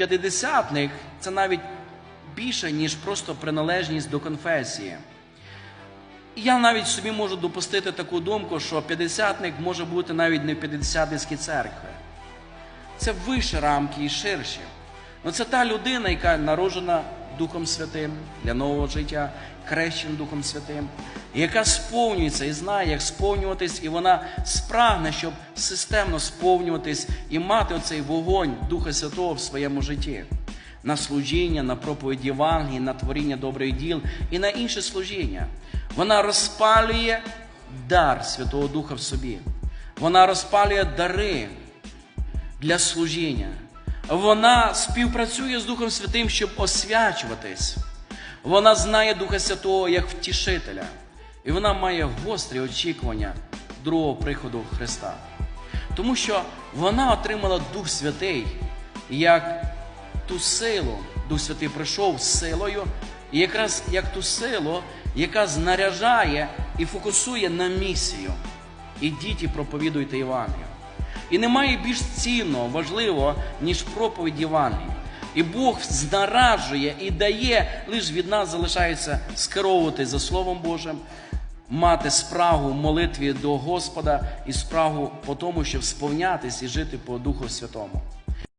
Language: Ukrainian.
п'ятидесятник це навіть більше, ніж просто приналежність до конфесії. Я навіть собі можу допустити таку думку, що п'ятдесятник може бути навіть не в п'ятдесятницькій церкві. Це вище рамки і ширші. Ну, це та людина, яка народжена Духом Святим для нового життя, крещена Духом Святим, яка сповнюється і знає, як сповнюватись, і вона спрагне, щоб системно сповнюватись і мати оцей вогонь Духа Святого в своєму житті. На служіння, на проповідь Євангелії, на творіння добрих діл і на інше служіння. Вона розпалює дар Святого Духа в собі. Вона розпалює дари для служіння. Вона співпрацює з Духом Святим, щоб освячуватись. Вона знає Духа Святого як втішителя. І вона має гострі очікування другого приходу Христа. Тому що вона отримала Дух Святий як ту силу. Дух Святий прийшов з силою, і якраз як ту силу, яка знаряжає і фокусує на місію. Ідіть і проповідуйте Євангелію. І немає більш цінного, важливого, ніж проповідь Євангелії. І Бог знараджує і дає, лише від нас залишається скеровувати за Словом Божим, мати спрагу в молитві до Господа і спрагу по тому, щоб сповнятись і жити по Духу Святому.